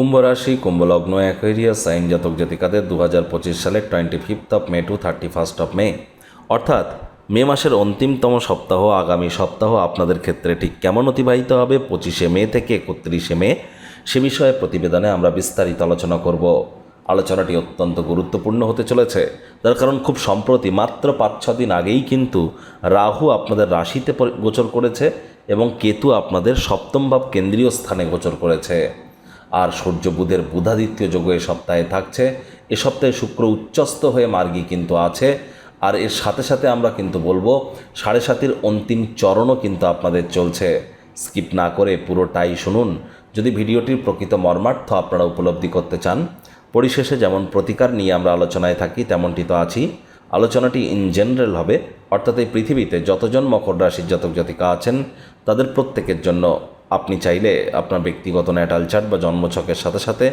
কুম্ভ রাশি কুম্ভলগ্ন অ্যাকোয়ারিয়া সাইন জাতক জাতিকাদের দু হাজার পঁচিশ সালের twenty fifth of May to thirty first of May অর্থাৎ মে মাসের অন্তিমতম সপ্তাহ, আগামী সপ্তাহ আপনাদের ক্ষেত্রে ঠিক কেমন অতিবাহিত হবে? পঁচিশে মে থেকে একত্রিশে মে। সে বিষয়ে প্রতিবেদনে আমরা বিস্তারিত আলোচনা করব। আলোচনাটি অত্যন্ত গুরুত্বপূর্ণ হতে চলেছে। তার কারণ খুব সম্প্রতি মাত্র পাঁচ ছ দিন আগেই কিন্তু রাহু আপনাদের রাশিতে গোচর করেছে এবং কেতু আপনাদের সপ্তম ভাব কেন্দ্রীয় স্থানে গোচর করেছে। আর সূর্য বুধের বুধাদিত্য যোগ এ সপ্তাহে থাকছে। এ সপ্তাহে শুক্র উচ্চস্ত হয়ে মার্গী কিন্তু আছে। আর এর সাথে সাথে আমরা কিন্তু বলব, সাড়ে সাতির অন্তিম চরণও কিন্তু আপনাদের চলছে। স্কিপ না করে পুরোটাই শুনুন। যদি ভিডিওটির প্রকৃত মর্মার্থ আপনারা উপলব্ধি করতে চান, পরিশেষে যেমন প্রতিকার নিয়ে আমরা আলোচনায় থাকি, তেমনটি তো আছি আলোচনাটি ইন জেনারেল হবে, অর্থাৎ এই পৃথিবীতে যতজন মকর রাশির জাতক জাতিকা আছেন, তাদের প্রত্যেকের জন্য। আপনি চাইলে আপনার ব্যক্তিগত ন্যাটাল চার্ট বা জন্মছকের সাথে সাথে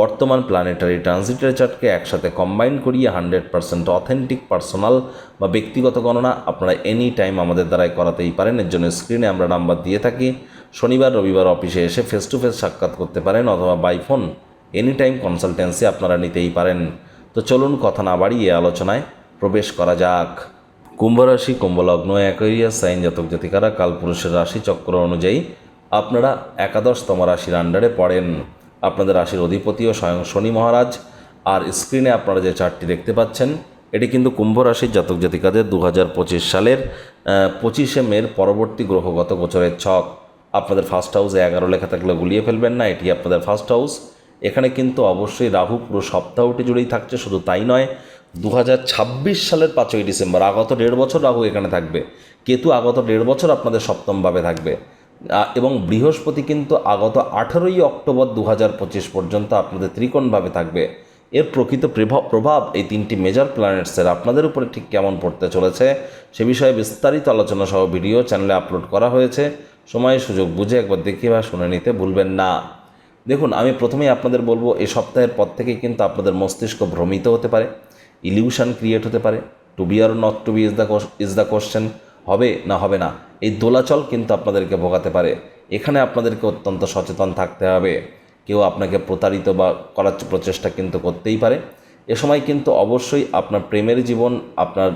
বর্তমান প্ল্যানেটারি ট্রানজিটারি চার্টকে একসাথে কম্বাইন করিয়ে হান্ড্রেড পার্সেন্ট অথেন্টিক পার্সোনাল বা ব্যক্তিগত গণনা আপনারা এনি টাইম আমাদের দ্বারাই করাতেই পারেন। এর জন্য স্ক্রিনে আমরা নাম্বার দিয়ে থাকি। শনিবার, রবিবার অফিসে এসে ফেস টু ফেস সাক্ষাৎ করতে পারেন অথবা by phone any time consultancy আপনারা নিতেই পারেন। তো চলুন কথা না বাড়িয়ে আলোচনায় প্রবেশ করা যাক। কুম্ভ রাশি কুম্ভলগ্ন একইয়া সাইন জাতক জাতিকারা কালপুরুষের রাশি, চক্র অনুযায়ী আপনারা একাদশতম রাশির আন্ডারে পড়েন। আপনাদের রাশির অধিপতিও স্বয়ং শনি মহারাজ। আর স্ক্রিনে আপনারা যে চার্টটি দেখতে পাচ্ছেন, এটি কিন্তু কুম্ভ রাশির জাতক জাতিকাদের দু পঁচিশ সালের পঁচিশে মের পরবর্তী গ্রহগত গোচরের ছক। আপনাদের ফার্স্ট হাউসে এগারো লেখা থাকলে গুলিয়ে ফেলবেন না, এটি আপনাদের ফার্স্ট হাউস এখানে কিন্তু অবশ্যই রাহু পুরো সপ্তাহটি জুড়েই থাকছে, শুধু তাই নয় দু সালের পাঁচই ডিসেম্বর, আগত দেড় বছর রাহু এখানে থাকবে। কেতু আগত দেড় বছর আপনাদের সপ্তমভাবে থাকবে। এবং বৃহস্পতি কিন্তু আগত আঠেরোই অক্টোবর দু হাজার পঁচিশ পর্যন্ত আপনাদের ত্রিকোণভাবে থাকবে। এর প্রকৃত প্রভাব প্রভাব এই তিনটি মেজর প্ল্যানেটসের আপনাদের উপরে ঠিক কেমন পড়তে চলেছে সে বিষয়ে বিস্তারিত আলোচনা সহ ভিডিও চ্যানেলে আপলোড করা হয়েছে। সময়, সুযোগ বুঝে একবার দেখে বা শুনে নিতে ভুলবেন না। দেখুন, আমি প্রথমেই আপনাদের বলব এই সপ্তাহের পর থেকে কিন্তু আপনাদের মস্তিষ্ক ভ্রমিত হতে পারে ইলিউশন ক্রিয়েট হতে পারে। To be or not to be is the is the question হবে না হবে না, এই দোলাচল কিন্তু আপনাদেরকে ভোগাতে পারে। এখানে আপনাদেরকে অত্যন্ত সচেতন থাকতে হবে। কেউ আপনাকে প্রতারিত বা করার প্রচেষ্টা কিন্তু করতেই পারে। এ সময় কিন্তু অবশ্যই আপনার প্রেমের জীবন, আপনার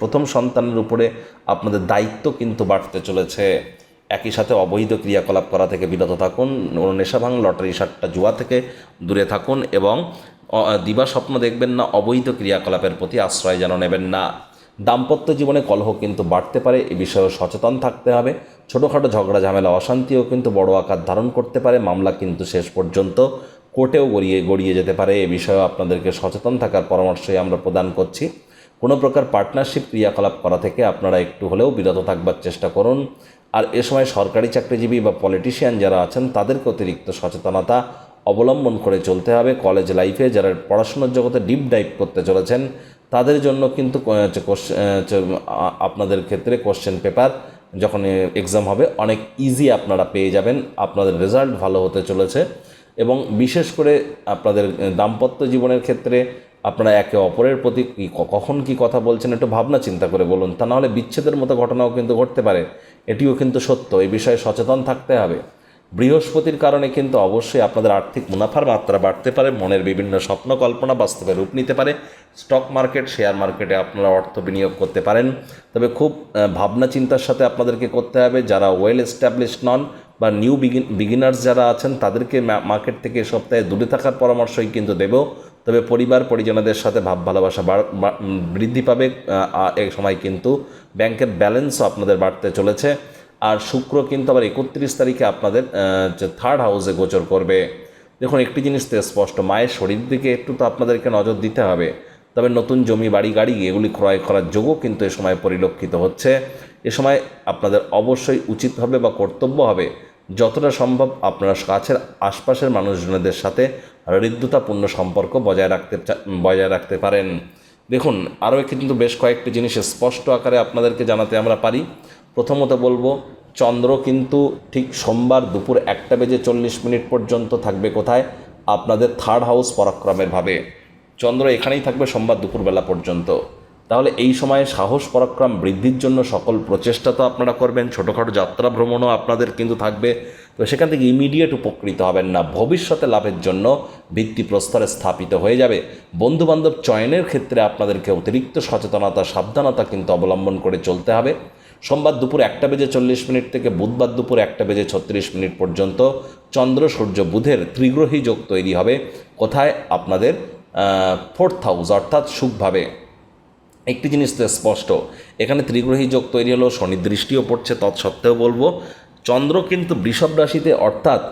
প্রথম সন্তানের উপরে আপনাদের দায়িত্ব কিন্তু বাড়তে চলেছে। একই সাথে অবৈধ ক্রিয়াকলাপ করা থেকে বিরত থাকুন নেশা ভাঙ, লটারি সাতটা জুয়া থেকে দূরে থাকুন এবং দিবা স্বপ্ন দেখবেন না, অবৈধ ক্রিয়াকলাপের প্রতি আশ্রয় যেন নেবেন না। দাম্পত্য জীবনে কলহ কিন্তু বাড়তে পারে, এ বিষয়েও সচেতন থাকতে হবে। ছোটোখাটো ঝগড়া, ঝামেলা, অশান্তিও কিন্তু বড় আকার ধারণ করতে পারে, মামলা কিন্তু শেষ পর্যন্ত কোর্টেও গড়িয়ে গড়িয়ে যেতে পারে, এ বিষয়েও আপনাদেরকে সচেতন থাকার পরামর্শই আমরা প্রদান করছি। কোনো প্রকার পার্টনারশিপ ক্রিয়াকলাপ করা থেকে আপনারা একটু হলেও বিরত থাকবার চেষ্টা করুন। আর এ সময় সরকারি চাকরিজীবী বা পলিটিশিয়ান যারা আছেন, তাদেরকে অতিরিক্ত সচেতনতা অবলম্বন করে চলতে হবে। কলেজ লাইফে যারা পড়াশোনার জগতে ডিপ ডাইভ করতে চলেছেন তাদের জন্য কিন্তু আপনাদের ক্ষেত্রে কোশ্চেন পেপার যখন এক্সাম হবে, অনেক ইজি আপনারা পেয়ে যাবেন। আপনাদের রেজাল্ট ভালো হতে চলেছে এবং বিশেষ করে আপনাদের দাম্পত্য জীবনের ক্ষেত্রে আপনারা একে অপরের প্রতি কখন কি কথা বলছেন একটু ভাবনা চিন্তা করে বলুন। তা নাহলে বিচ্ছেদের মতো ঘটনাও কিন্তু ঘটতে পারে। এটিও কিন্তু সত্য। এই বিষয়ে সচেতন থাকতে হবে। বৃহস্পতির কারণে কিন্তু অবশ্যই আপনাদের আর্থিক মুনাফার মাত্রা বাড়তে পারে, মনের বিভিন্ন স্বপ্ন কল্পনা বাস্তবে রূপ নিতে পারে। স্টক মার্কেট, শেয়ার মার্কেটে আপনারা অর্থ বিনিয়োগ করতে পারেন। তবে খুব ভাবনা চিন্তার সাথে আপনাদেরকে করতে হবে, যারা ওয়েল এস্টাবলিশড নন বা নিউ বিগিনার্স যারা আছেন, তাদেরকে মার্কেট থেকে সপ্তাহে দূরে থাকার পরামর্শই কিন্তু দেব। তবে পরিবার, পরিজনদের সাথে ভাব, ভালোবাসা বৃদ্ধি পাবে। এই সময় কিন্তু ব্যাংকের ব্যালেন্সও আপনাদের বাড়তে চলেছে। আর শুক্র কিন্তু আবার একত্রিশ তারিখে আপনাদের যে থার্ড হাউসে গোচর করবে। দেখুন, একটি জিনিস তো স্পষ্ট, মায়ের শরীর দিকে একটু তো আপনাদেরকে নজর দিতে হবে। তবে নতুন জমি, বাড়ি, গাড়ি, এগুলি ক্রয় করার যোগও কিন্তু এ সময় পরিলক্ষিত হচ্ছে। এ সময় আপনাদের অবশ্যই উচিত হবে বা কর্তব্য হবে যতটা সম্ভব আপনারা কাছের আশপাশের মানুষজনদের সাথে হৃদ্যতাপূর্ণ সম্পর্ক বজায় রাখতে বজায় রাখতে পারেন। দেখুন, আরও একটি কিন্তু বেশ কয়েকটি জিনিস স্পষ্ট আকারে আপনাদেরকে জানাতে আমরা পারি। প্রথমত বলব, চন্দ্র কিন্তু ঠিক সোমবার দুপুর একটা বেজে চল্লিশ মিনিট পর্যন্ত থাকবে কোথায়? আপনাদের থার্ড হাউস পরাক্রমের ভাবে। চন্দ্র এখানেই থাকবে সোমবার দুপুরবেলা পর্যন্ত। তাহলে এই সময়ে সাহস পরাক্রম বৃদ্ধির জন্য সকল প্রচেষ্টা তো আপনারা করবেন, ছোটোখাটো যাত্রা ভ্রমণও আপনাদের কিন্তু থাকবে। তো সেখান থেকে ইমিডিয়েট উপকৃত হবেন না। ভবিষ্যতে লাভের জন্য ভিত্তিপ্রস্তরে স্থাপিত হয়ে যাবে। বন্ধুবান্ধব চয়নের ক্ষেত্রে আপনাদেরকে অতিরিক্ত সচেতনতা, সাবধানতা কিন্তু অবলম্বন করে চলতে হবে। সোমবার দুপুর একটা বেজে চল্লিশ মিনিট থেকে বুধবার দুপুর একটা বেজে ছত্রিশ মিনিট পর্যন্ত চন্দ্র সূর্য বুধের ত্রিগ্রহী যোগ তৈরি হবে। কোথায়? আপনাদের ফোর্থ হাউস অর্থাৎ সুখভাবে। একটি জিনিস তো স্পষ্ট, এখানে ত্রিগ্রহী যোগ তৈরি হলো, শনি দৃষ্টিও পড়ছে, তৎসত্ত্বেও বলব। চন্দ্র কিন্তু বৃষভ রাশিতে, অর্থাৎ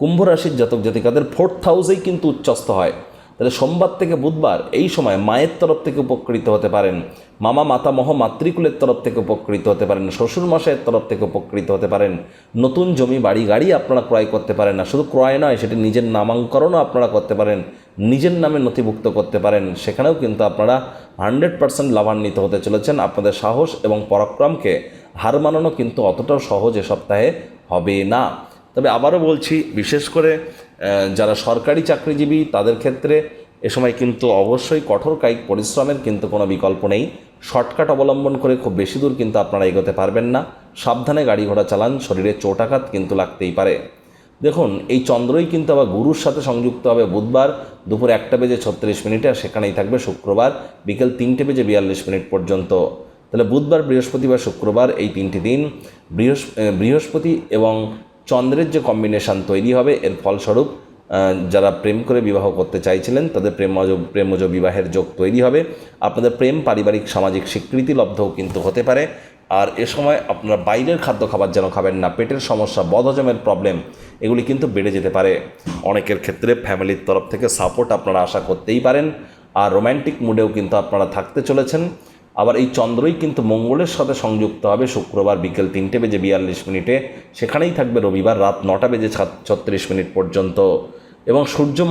কুম্ভ রাশির জাতক জাতিকাদের ফোর্থ হাউসেই কিন্তু উচ্চস্থ হয়। তাহলে সোমবার থেকে বুধবার এই সময় মায়ের তরফ থেকে উপকৃত হতে পারেন। মামা, মাতামহ, মাতৃকুলের তরফ থেকে উপকৃত হতে পারেন। শ্বশুর মশাইয়ের তরফ থেকে উপকৃত হতে পারেন। নতুন জমি, বাড়ি, গাড়ি আপনারা ক্রয় করতে পারেন না। শুধু ক্রয় নয়, সেটি নিজের নামাঙ্করণও আপনারা করতে পারেন। নিজের নামে নথিভুক্ত করতে পারেন। সেখানেও কিন্তু আপনারা হান্ড্রেড পার্সেন্ট লাভান্বিত হতে চলেছেন। আপনাদের সাহস এবং পরাক্রমকে হার মানানো কিন্তু অতটাও সহজ এ সপ্তাহে হবে না। তবে আবারও বলছি, বিশেষ করে যারা সরকারি চাকরিজীবী, তাদের ক্ষেত্রে এ সময় কিন্তু অবশ্যই কঠোর কায়িক পরিশ্রমের কিন্তু কোনো বিকল্প নেই। শর্টকাট অবলম্বন করে খুব বেশি দূর কিন্তু আপনারা এগোতে পারবেন না। সাবধানে গাড়ি ঘোড়া চালান, শরীরে চোটাঘাত কিন্তু লাগতেই পারে। দেখুন, এই চন্দ্রই কিন্তু আবার গুরুর সাথে সংযুক্ত হবে বুধবার দুপুর একটা বেজে ছত্রিশ মিনিটে, আর সেখানেই থাকবে শুক্রবার বিকেল তিনটে বেজে বিয়াল্লিশ মিনিট পর্যন্ত। তাহলে বুধবার, বৃহস্পতিবার, শুক্রবার এই তিনটি দিন বৃহস্পতি এবং চন্দ্রের যে কম্বিনেশন তৈরি হবে, এর ফলস্বরূপ যারা প্রেম করে বিবাহ করতে চাইছিলেন, তাদের প্রেমজ প্রেমজ বিবাহের যোগ তৈরি হবে। আপনাদের প্রেম, পারিবারিক, সামাজিক স্বীকৃতি লব্ধও কিন্তু হতে পারে। আর এ সময় আপনারা বাইরের খাদ্য খাবার যেন খাবেন না, পেটের সমস্যা, বদহজমের প্রবলেম এগুলি কিন্তু বেড়ে যেতে পারে। অনেকের ক্ষেত্রে ফ্যামিলির তরফ থেকে সাপোর্ট আপনারা আশা করতেই পারেন। আর রোম্যান্টিক মুডেও কিন্তু আপনারা থাকতে চলেছেন। আবার এই চন্দ্রই কিন্তু মঙ্গলের সাথে সংযুক্ত হবে, শুক্রবার বিকেল তিনটে বেজে বিয়াল্লিশ মিনিটে। সেখানেই থাকবে রবিবার রাত নটা বেজে ছাত- ছত্রিশ মিনিট পর্যন্ত। এবং সূর্য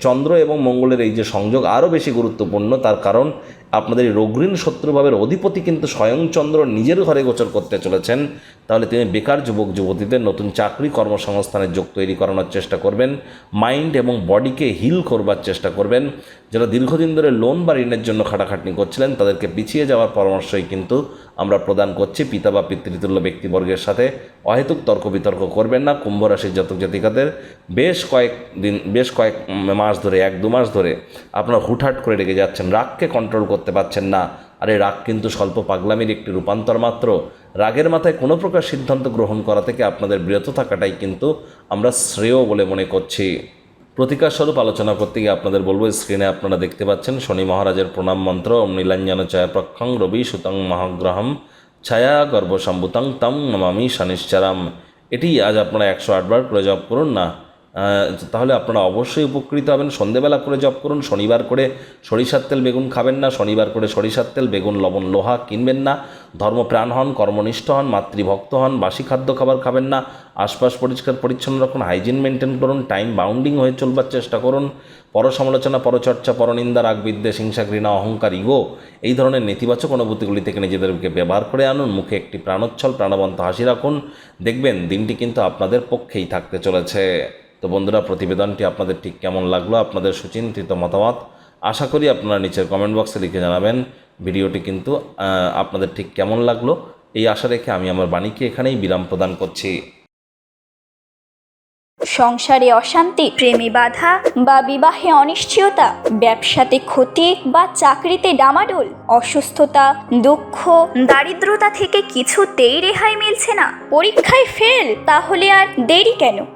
চন্দ্র এবং মঙ্গলের এই যে সংযোগ আরও বেশি গুরুত্বপূর্ণ, তার কারণ আপনাদের রোগঋণ শত্রুভাবের অধিপতি কিন্তু স্বয়ংচন্দ্র নিজের ঘরে গোচর করতে চলেছেন। তাহলে তিনি বেকার যুবক, যুবতীদের নতুন চাকরি কর্মসংস্থানের যোগ তৈরি করানোর চেষ্টা করবেন। মাইন্ড এবং বডিকে হিল করবার চেষ্টা করবেন। যারা দীর্ঘদিন ধরে লোন বা ঋণের জন্য খাটাখাটনি করছিলেন, তাদেরকে পিছিয়ে যাওয়ার পরামর্শই কিন্তু আমরা প্রদান করছি। পিতা বা পিতৃতুল্য ব্যক্তিবর্গের সাথে অহেতুক তর্ক বিতর্ক করবেন না। কুম্ভ রাশির জাতক জাতিকাদের বেশ কয়েক দিন, বেশ কয়েক মাস ধরে, এক দু মাস ধরে আপনারা হুটহাট করে রেগে যাচ্ছেন। রাগকে কন্ট্রোল করতে পারছেন না। আরে রাগ কিন্তু স্বল্প পাগলামির একটি রূপান্তর মাত্র। রাগের মাথায় কোনো প্রকার সিদ্ধান্ত গ্রহণ করা থেকে আপনাদের বিরত থাকাটাই কিন্তু আমরা শ্রেয় বলে মনে করছি। প্রতিকার স্বরূপ আলোচনা করতে গিয়ে আপনাদের বলব স্ক্রিনে আপনারা দেখতে পাচ্ছেন শনি মহারাজের প্রণাম মন্ত্র নীলাঞ্জন ছায়া প্রক্ষং রবি সুতং মহাগ্রহম ছায়া গর্ভসম্ভুতং তং নমামি শনিশ্চারাম। এটি আজ আপনারা একশো আটবার জপ করুন না। তাহলে আপনারা অবশ্যই উপকৃত হবেন। সন্ধেবেলা করে জপ করুন, শনিবার করে সরিষার তেল বেগুন খাবেন না, শনিবার করে সরিষার তেল, বেগুন, লবণ, লোহা কিনবেন না, ধর্মপ্রাণ হন, কর্মনিষ্ঠ হন, মাতৃভক্ত হন, বাসি খাদ্য খাবার খাবেন না, আশপাশ পরিষ্কার পরিচ্ছন্ন রাখুন, হাইজিন মেনটেন করুন, টাইম বাউন্ডিং হয়ে চলবার চেষ্টা করুন, পরসমালোচনা, পরচর্চা, পরনিন্দা, রাগ বিদ্বেষ, হিংসা, ঘৃণা, অহংকার, ইগো, এই ধরনের নেতিবাচক অনুভূতিগুলি থেকে নিজেদেরকে ব্যবহার করে আনুন, মুখে একটি প্রাণোচ্ছল, প্রাণবন্ত হাসি রাখুন, দেখবেন দিনটি কিন্তু আপনাদের পক্ষেই থাকতে চলেছে। তো বন্ধুরা, প্রতিবেদনটি আপনাদের ঠিক কেমন লাগল, আপনাদের সুচিন্তিত মতামত, আশা করি আপনারা নিচের কমেন্ট বক্সে লিখে জানাবেন। ভিডিওটি কিন্তু আপনাদের ঠিক কেমন লাগল, এই আশা রেখে আমি আমার বাণীকে এখানেই বিরাম প্রদান করছি। সংসারে অশান্তি, প্রেমে বাধা বা বিবাহে অনিশ্চয়তা, ব্যবসাতে ক্ষতি বা চাকরিতে ডামাডোল, অসুস্থতা, দুঃখ, দারিদ্রতা থেকে কিছুতেই রেহাই মিলছে না। পরীক্ষায় ফেল তাহলে আর দেরি কেন?